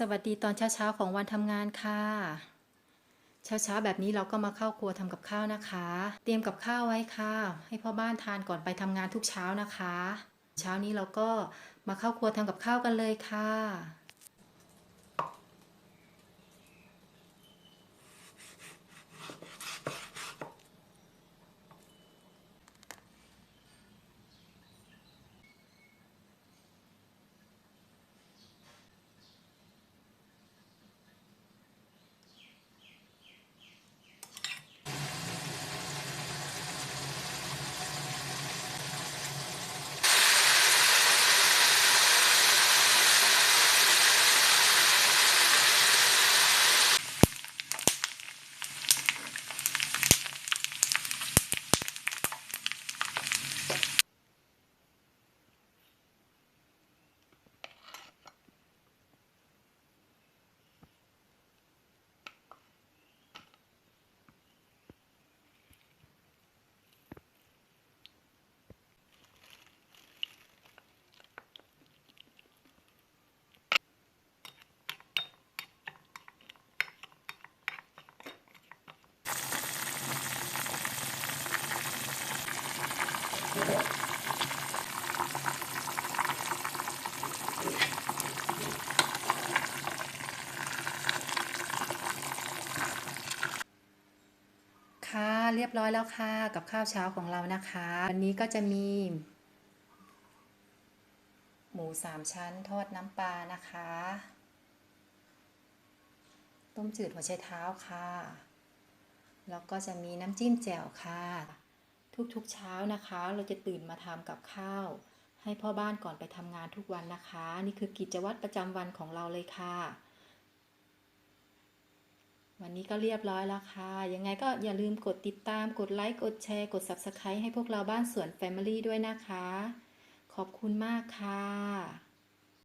สวัสดีตอนเช้าๆของวันทำงานค่ะ เช้าๆแบบนี้เราก็มาเข้าครัวทำกับข้าวนะคะ เตรียมกับข้าวไว้ค่ะ ให้พ่อบ้านทานก่อนไปทำงานทุกเช้านะคะ เช้านี้เราก็มาเข้าครัวทำกับข้าวกันเลยค่ะ ค่ะเรียบร้อยแล้วค่ะ กับข้าวเช้าของเรานะคะ วันนี้ก็จะมี หมูสามชั้นทอดน้ำปลานะคะ ต้มจืดหัวไชเท้าค่ะ แล้วก็จะมีน้ำจิ้มแจ่วค่ะ ทุกๆเช้านะคะ เราจะตื่นมาทำกับข้าว ให้พ่อบ้านก่อนไปทำงานทุกวันนะคะ นี่คือกิจวัตรประจำวันของเราเลยค่ะ วันนี้ก็เรียบร้อยแล้วค่ะ ยังไงก็อย่าลืมกดติดตาม กดไลค์ กดแชร์ กด Subscribe ให้พวกเราบ้านสวน Family ด้วยนะคะ ขอบคุณมากค่ะ